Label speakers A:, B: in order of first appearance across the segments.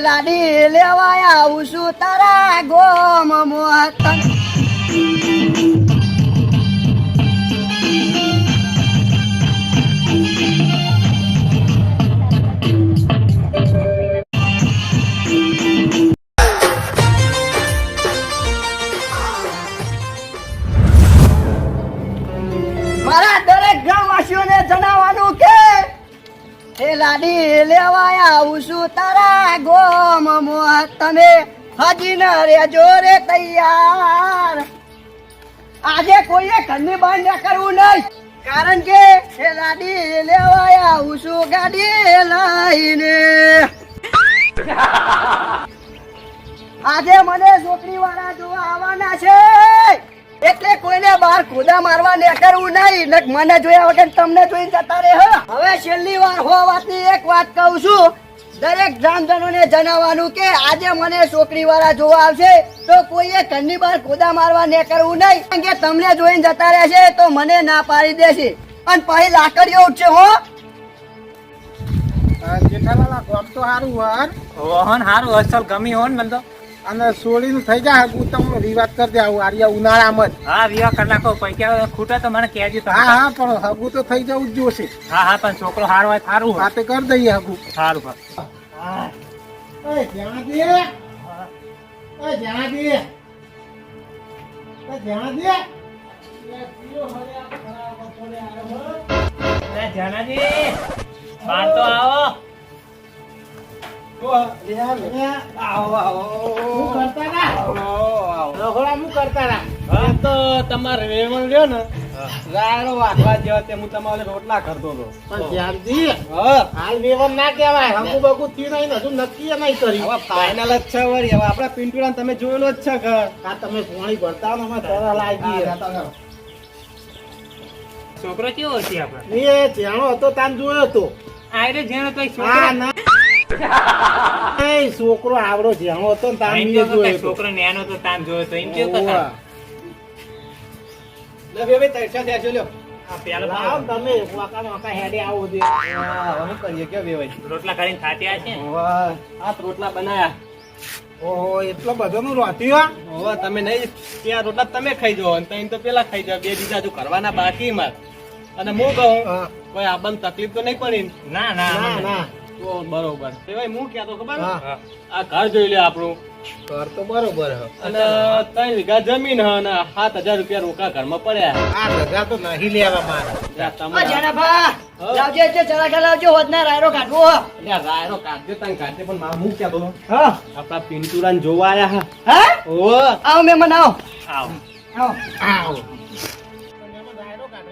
A: લાડી લેવાય આવું છું તારા ગોમ મોહતન લાડી લેવાયા આવું છું તારા ગોમ તમે હજી ન રેજો રે તૈયાર. આજે કોઈએ ઘરની બહાર ન કરવું નહીં. કારણ કે એ લાડી લેવાયા આવું છું ગાડી લઈને. આજે મને છોકરી વાળા જોવા આવવાના છે. એટલે કોઈને બહાર કુદા મારવા ને કરવું નહીં. નક મને જોયા વગર તમને જોઈને જતા રહે હવે છેલ્લી વાર હો વાતની એક વાત કહું છું. દરેક ગ્રામજનોને જણાવવાનું કે આજે મને છોકરી વાળા જોવા આવશે તો કોઈએ ઘરની બહાર કુદા મારવા ને કરવું નહીં. કારણ કે તમને જોઈને જતા રહેશે તો મને ના પાડી દેશે. અને પછી લાકડીઓ ઉઠશે હો.
B: જેઠાલાલ કોમ તો સારું વાર
C: હારું અસલ ગમી હોન મને તો.
B: અને સોળીનું થઈ જાય હું તમને વિવાદ કરી દે આવું આર્યા ઉનાળામાં જ.
C: હા વિવાહ કરી નાખો પૈસા ખૂટે તો મને કહેજો તો
B: હા હા પણ હગુ તો થઈ જવું જ જોશે.
C: હા હા પણ છોકરો હારો હોય સારું હા
B: તો કરી દઈએ હગુ.
C: સારું
B: ઓય જ્યાંથી ઓય જ્યાંથી ઓય જ્યાંથી
C: લે, જનાજી બહાર તો આવો.
D: તમારે વેવણ રહ્યો ને રાયડો વાગવા જેવા તે હું તમારે રોટલા કરતો હતો
B: પણ જ્યાંથી હાલ વેવન ના કહેવાય હગું બગું થયું નહીં હજુ નક્કી નહીં કર્યું
D: હવે ફાઇનલ જ છે વળી હવે આપણા પિન્ટુડા તમે જોયેલો જ છે ઘર
B: આ તમે પોણી ભરતા ને અમે તરત લાગી
C: છોકરો કેવો છે આપડે
B: એ જેણો હતો તાન જોયો હતો
C: આયરે રે તો
B: કઈ
C: છોકરો
B: ના એ છોકરો આવડો જાણો હતો ને તાન જોયો
C: છોકરો નેનો તો તાન જોયો તો એમ કેવું. કથા
D: લે બે તૈસા ત્યાં લ્યો
C: આ પેલા
B: લાવ તમે વાંકા વાંકા હેડે આવો દે
D: હા, હવે કરીએ કે વેવાય
C: રોટલા કરીને ખાત્યા છે?
D: વાહ આ રોટલા બનાયા.
B: ઓહો એટલો બધો નું રોટ્યું
D: હવે તમે નહીં ત્યાં રોટલા તમે ખાઈ જાઓ. અને તો પેલા ખાઈ જાઓ. બે બીજા જો કરવાના બાકી માં અને હું કહું
B: કોઈ
D: કોઈ આપણને તકલીફ તો નહીં પડી ના
C: ના ના.
B: ના.
D: તો બરોબર. તે ભાઈ હું ક્યાં ખબર?
B: હા.
C: હા.
D: આ ઘર જોઈ લે આપણું.
B: ઘર તો બરોબર હ.
D: અને ત્રણ વીઘા જમીન હે અને સાત હજાર રૂપિયા રોકા ઘરમાં પડ્યા
B: આ રજા તો નહીં લેવા મારે.
A: જેનાભા, લાવજો હોદના રાયરો કાઢવો હો.
D: રાયરો કાઢજો તને કાઢજે પણ મારે હું. આપણા પિન્ટુરાને જોવા આયા હા.
A: હા?
D: આવ
A: આવ આવ આવો.
C: આવો.
A: આવો.
B: આવો. કાઢવાનો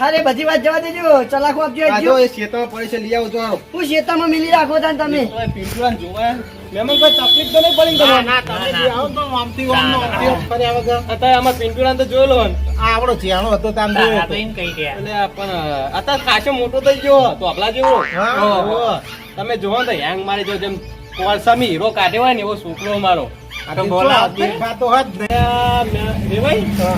A: અરે બધી વાત જવા દેજો. ચલાકો આપજો
D: આ
A: આપજો.
D: જો. એ શેતામાં પડે છે લઈ આવજો આવો.
A: હું શેતામાં મિલી રાખો તાન તમે.
D: તો એ પિન્ટુરાને જોવા આયા. મહેમાન કોઈ તકલીફ તો નહીં પડી ને
B: ના
D: તમારે?
B: ના તમે જે આવો તો આમથી આમનો ઉપયોગ કર્યા વગર
D: અત્યારે આમાં પિન્ટુરાને તો જોયેલો હે ને.
B: આ હતો તાન
C: આ
B: જોયો.
C: તો
B: હતો
C: એમ કહી દે
D: એટલે આ પણ અત્યારે ખાસો મોટો થઈ ગયો તો આપલા જેવો. તમે જોવો ને તો હેંગ મારી જો જેમ કોલસામી હીરો કાઢ્યો હોય ને એવો છોકરો મારો
B: આ
C: તો
B: તો
C: બોલાવો.
B: દેખાતો હજ નહીં
D: આ મે- રેવાઈ
B: હા.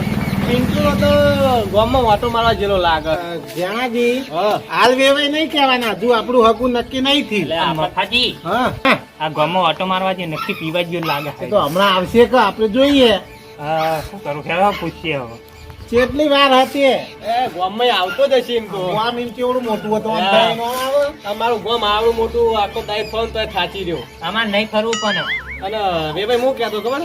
D: પિન્ટુ તો ગામમાં વાટો મારવા જેલો લાગે.
B: અ, જાણાજી
D: હા.
B: હાલ વેવાય નહીં કહેવાના. હજુ આપણું હકું નક્કી નહીં થયું.
D: એટલે
C: આ
D: આપણે-
C: મફાજી
B: હા.
C: આ ગામમાં ઓટો મારવા જે નક્કી પીવા જેવું લાગે
B: તો હમણાં આવશે કે આપણે જોઈએ.
C: હા, શું કરું ખેડવા પૂછીએ હવે.
B: કેટલી વાર હતી?
D: એ ગામમાં આવતો જ હશે એમ તો.
B: ગામ એમ કેવડું મોટું હતું? આમ
D: અમારું ગામ આવડું મોટું આખો દાઈ ફોન તો થાચી રહ્યો.
C: આમાં નહીં ખરું પણ.
D: અને વેભાઈ હું કહેતો ખબર?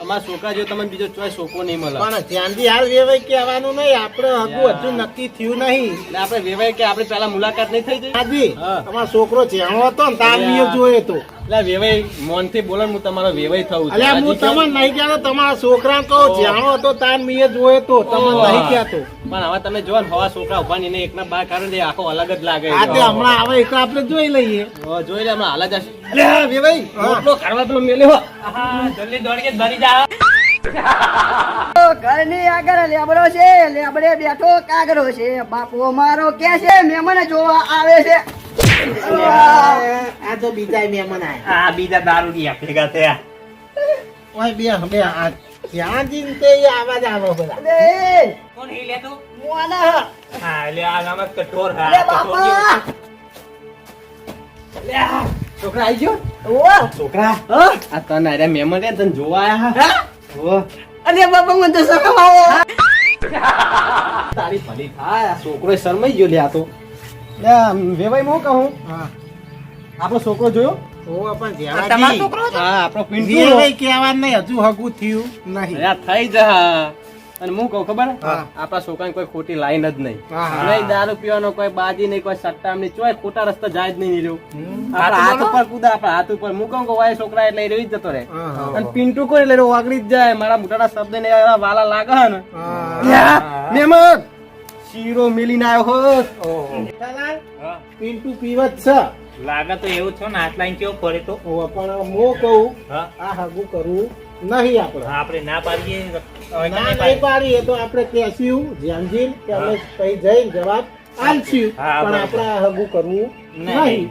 D: અમારા છોકરા જો તમને બીજો ચોઈસ છોકરો નહીં મળે.
B: પણ ધ્યાનથી હાલ વેવાય કહેવાનું નહીં આપણે હજુ હજુ નક્કી થયું નહીં.
D: એટલે આપણે વેવાઈ કે આપણે પેલા મુલાકાત નહીં થઈ જઈ
B: હાજી અમારો છોકરો જેણો હતો ને તાર. જોયો તો.
D: એટલે વેવાઈ મોનથી બોલો હું તમારો વેવાઈ થઉં છું.
B: હું તમને નહીં કહેતો તમારા છોકરા કહું. હતો તાર જોયો તો તમને. નહીં કહેતો
D: પણ હવે તમે જો ને હવા છોકરા ઊભા નહીં એકના બાર કારણ એ આખો અલગ જ લાગે
B: આજે હમણાં આવે એક આપણે જોઈ લઈએ
D: હવે જોઈ લે હમણાં હાલ જ હશે અલ્યા વેવાઈ
B: હા.
D: કરવા પેલો મેલ્યો
C: જલ્દી દોડી કે ભરી જા
A: ઓ, ઘરની આગળ લેબડો છે લેબડે બેઠો કાગરો છે. બાપુ મારો કે છે મહેમાન જોવા આવે છે.
B: આ તો બીજા મહેમાન આયા.
C: આ બીજા દારૂડિયા ભેગા થયા.
B: ઓય બે બે આ ત્યાં જઈને તે આવાજ આવો બધા
C: કોણ હી લે તું?
A: મોના હ.
C: હા લે આ ગામમાં કઠોર હા લે
A: બાપા.
D: લે છોકરા આવી ગયો?
A: ઓ
D: છોકરા?
A: હા.
D: આ તને અરે મેમન તને જોવા આયા હા.
A: અરે બાપા મને તો શરમ આવે.
D: તારી ભલી થાય છોકરો શરમાઈ ગયો લે આ તો વેવાઈ હું કહું.
B: હા.
D: આપણો છોકરો જોયો?
B: ઓવા પણ
C: તમારો
B: જ્યાંથી
C: છોકરો
D: હા આપણો પિન્ટુ.
B: કહેવાનું નહીં હજુ હગું થયું. નહીં.
D: થઈ જા. અને હું કહું ખબર? આપણા છોકરાને કોઈ ખોટી લાઈન જ નહીં. દારૂ પીવાનો કોઈ બાજી નહીં કોઈ સટ્ટા નહીં ચોય ખોટા રસ્તા જાય જ નહીં રહ્યું આપણા હાથ ઉપર કુદા આપણા હાથ ઉપર. હું કહું કે વાય છોકરા એટલે જ જતો રહે. અને પિન્ટુ કોઈ એટલે? વાગડી જ જાય. મારા મોટાના શબ્દ ને એવા વાલા લાગે ને.
B: હા.
D: મહેમાન શીરો મિલીને આવ્યો
C: હો.
B: પિન્ટુ પીવત છે.
C: લાગે તો એવું છો ને હાથ લાઈન કેવો પડે તો.
B: પણ હું કહું
C: હા.
B: આ હગું કરવું નહીં આપણે.
C: આપણે ના પાડીએ
B: ના નહીં
C: પાડી.
B: પાડી તો આપણે કહેશું ધ્યાનજી કે અમે કઈ જઈને જવાબ આલશું પણ આપણે હગું કરવું
C: નહીં.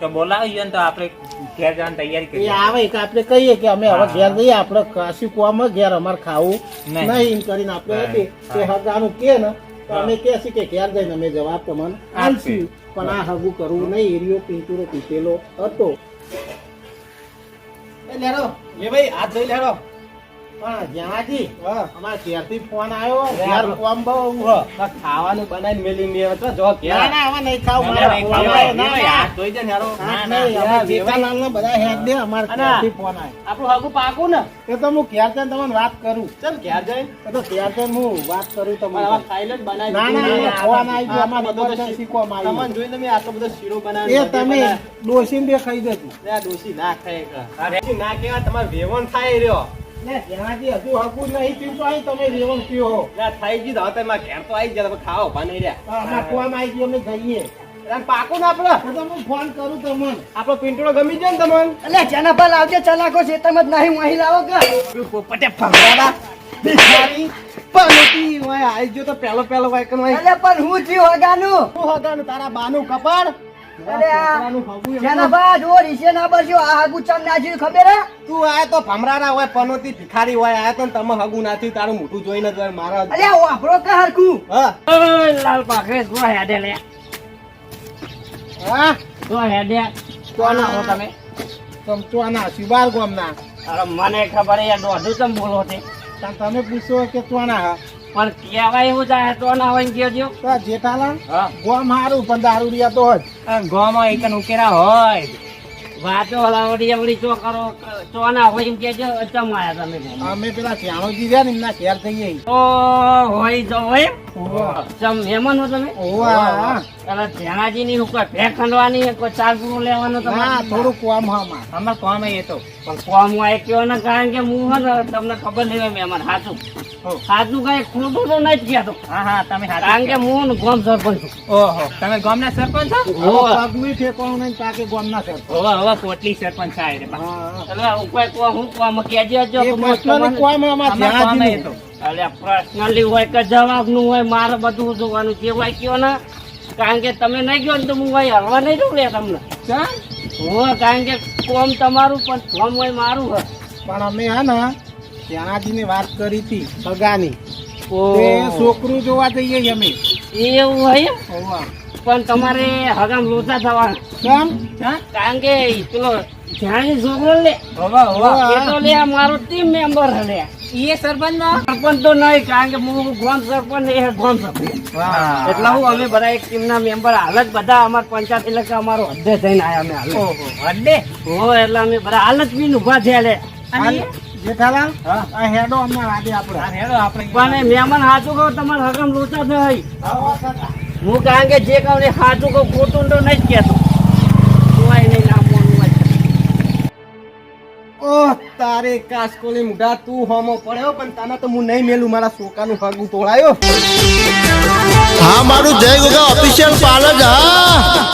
C: તો બોલાવીએ તો આપણે ઘેર જવાની તૈયારી કરીએ.
B: આવે કે આપણે કહીએ કે અમે હવે ઘેર જઈએ આપણે કાશી કુવામાં ઘેર અમારે ખાવું
C: નહીં.
B: કરીને આપણે હતી. કે હગાનું કે ને તો. અમે કહેશું કે ઘેર જઈને અમે જવાબ તમને આલશું પણ આ હગું કરવું નહીં. એરિયો પિંતુરો પીતેલો હતો.
D: એ લેડો. એ ભાઈ હાથ ધોઈ લેડો.
B: પણ જ્યાંથી અમારા ઘેરથી ફોન આવ્યો ઘેર કોમ બહુ હ.
D: ખાવાનું બનાવીને મેલી મેં તો જો ઘેર
B: ના ના હવે નહીં ખાવું મારે
C: નહીં
B: ફોન
C: ખાવું.
B: આવ્યો. ના,
D: એ ભાઈ,
B: ના.
D: હાથ ધોઈ દે ને હેડો.
B: હાથ
C: ના,
D: ના,
B: અમે જેઠાલાલને બધા હેડ દે અમારા ઘેરથી ફોન આવ્યો
D: આપણું હગું પાકું ને
B: એ તો હું ઘેર જઈને તમને વાત કરું
D: ચલ ઘેર જઈ
B: તો ઘેર જઈને હું વાત કરું
D: પણ હવે
B: તમને
D: બનાવી
B: ના, ના, ફોન આવી ગયો,
D: આ બધો તો
B: બધો
D: શી-
B: શીખવામાં
D: તમને જોઈને મેં આટલો બધો શીરો
B: એ
D: બનાવ્યો બધે
B: તમે. ડોસીને બે ખાઈ દેતું
D: લે આ ના ખાય ના કેવા તમારે વેવન થાય રહ્યો
B: ને જેનાથી હજુ હકું નહીં પીવું તો અહીં તમે રેવણ પીવો.
D: થઈ ગયું હવે તમે ઘેર તો આવી ગયા તમે ખાઓ ઊભા નહીં રહ્યા.
B: ફોન આવી ગયો અમે જઈએ.
D: એટલે આમ આપડે.
B: તો તો હું ફોન કરું તમને.
D: આપણો પિન્ટુડો ગમી જાય ને તમને?
A: એટલે જેના પર લાવજે ચલાકો છે તમે જ નહીં અહીં લાવો કે?
D: પોપટે ફરવાડા બિચારી ઓય ગયો તો પેલો પેલો વાયકન
A: એટલે પણ હું થયું હગાનું.
D: હું હગાનું તારા બાનું કપાળ.
A: આ ના હે?
D: તું આય તો ભમરાના હોય પનોતી ભિખારી હોય આયા તો તમે હગું નાથ્યું તારું મોઢું જોઈને જ મારા
A: અલ્યા વાપરો કે હરખું?
D: હા.
C: લાલ પાખરે જો હેડે લે.
B: હા?
C: જો હેડે.
B: કોણ આવો તમે. ચમચવાના શિબાર ગામના.
C: અરે મને ખબર એ દોઢું તમ બોલો
B: તમે પૂછો કે ચોના હા?
C: પણ કહેવાય એવું જાય તો ના હોય
B: આ જેઠાલાલ ગોમ હારું પણ દારૂ રિયા તો
C: હોય. ગોમાં એક ઉકેરા હોય. વાતો હલાવડી અવડી ચો કરો ચો ના હોય એમ કેજો ચમ આયા તમે
B: અમે પેલા શ્યાણોજી રહ્યા ને એમના ઘેર જઈએ
C: તો હોય તો હોય ચમ મહેમાન હો તમે?
B: ઓવા
C: એટલે ની ઉપર ભેગ ખંડવાની કોઈ ચાર પૂરો લેવાનો
B: ના થોડું કોમ હમાં
C: અમાર. કોમ એ તો. પણ કોમ હોય કયો ને કારણ કે હું હે ને તમને ખબર નહીં હોય મહેમાન સાચું સાચું કઈ ખોટું તો નથી કહેતો હા હા તમે
D: કારણ કે હું ને ગામ સરપંચ છું.
C: ઓહો તમે ગામના સરપંચ છો?
B: ગોમ ઠેકાણું નહીં તાકે ગોમના છે
C: હવે પોટલી સરપંચ.
B: હા
C: એટલે કોઈ કોમ જો. એટલે પર્સનલી હોય કે જવાબનું હોય મારે બધું જોવાનું જે હોય કયો ને? કારણ કે તમે નહીં ગયો ને તો હું ભાઈ હલવા નહીં જવું લે તમને. હું કારણ કે કોમ તમારું પણ કોમ હોય મારું હોય
B: પણ અમે હા ને ત્યાંજીની વાત કરી હતી સગાની. છોકરું જોવા જઈએ અમે.
C: એવું હોય. પણ તમારે હગામ લોચા થવાના.
B: કેમ?
C: કારણ કે પેલો જ્યાંની છોકરો લે. તો લે મારો ટીમ મેમ્બર હલે એ સરપંચ નો? સરપંચ તો નહીં કારણ કે હું ગોમ સરપંચ એ ગોમ સરપંચ. એટલા હું અમે બધા એક ટીમ ના મેમ્બર હાલ જ બધા અમાર પંચાયત એટલે અમારો હદ્દે થઈને આયા અમે હાલ હદ્દે હો એટલે અમે બધા હાલ જ પીને ઊભા થયા લે.
B: જેઠાલાલ
C: હા.
B: આ હેડો અમને આજે આપણે.
C: પણ એ મહેમાન સાચું કહો તમારે હગમ લોચા થઈ. હું કારણ કે જે કહું ને સાચું કહું ખોટું તો નહીં જ કહેતો
D: ઓહ તારે કાસકોલી મુઢા તું હોમો પડ્યો પણ તને તો હું નહીં મેલું મારા સોકાનું ભાગું તોડાયો.
E: હા મારું જય ગોગા ઓફિશિયલ પાર્લર હા.